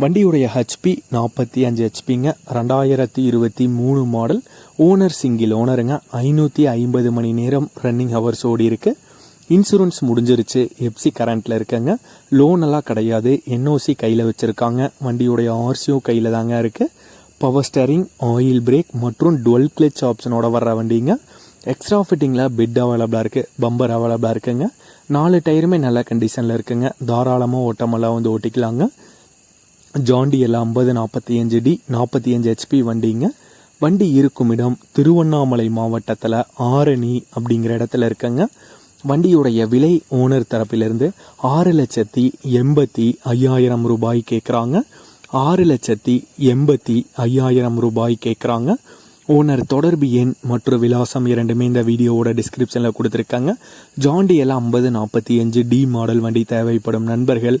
வண்டியுடைய ஹெச்பி நாற்பத்தி அஞ்சு ஹெச்பிங்க ரெண்டாயிரத்தி இருபத்தி மூணு மாடல் ஓனர் சிங்கிள் ஓனருங்க ஐநூற்றி ஐம்பது மணி நேரம் ரன்னிங் ஹவர்ஸ் ஓடி இருக்கு. இன்சூரன்ஸ் முடிஞ்சிருச்சு எப்சி கரண்ட்டில் இருக்குங்க. லோன் எல்லாம் கிடையாது என்ஓசி கையில் வச்சுருக்காங்க. வண்டியுடைய ஆர்சியும் கையில் தாங்க இருக்குது பவர் ஸ்டேரிங் ஆயில் பிரேக் மற்றும் டுவெல் கிளச் ஆப்ஷனோட வர்ற வண்டிங்க. எக்ஸ்ட்ரா ஃபிட்டிங்கில் பெட் அவைலபிளாக இருக்குது பம்பர் அவைலபிளாக இருக்குங்க. நாலு டயருமே நல்ல கண்டிஷனில் இருக்குங்க. தாராளமாக ஓட்டமெல்லாம் வந்து ஓட்டிக்கலாங்க. ஜாண்டியில் ஐம்பது நாற்பத்தி அஞ்சு டி நாற்பத்தி அஞ்சு ஹெச்பி வண்டிங்க. வண்டி இருக்கும் இடம் திருவண்ணாமலை மாவட்டத்தில் ஆரணி அப்படிங்கிற இடத்துல இருக்குங்க. வண்டியுடைய விலை ஓனர் தரப்பிலிருந்து ஆறு லட்சத்தி எண்பத்தி ஐயாயிரம் ரூபாய் கேட்குறாங்க ஆறு லட்சத்தி எண்பத்தி ஐயாயிரம் ரூபாய் கேட்குறாங்க ஓனர் தொடர்பு எண் மற்றும் விலாசம் இரண்டுமே இந்த வீடியோவோட டிஸ்கிரிப்ஷனில் கொடுத்துருக்காங்க. ஜாண்டியில் ஐம்பது நாற்பத்தி அஞ்சு டி மாடல் வண்டி தேவைப்படும் நண்பர்கள்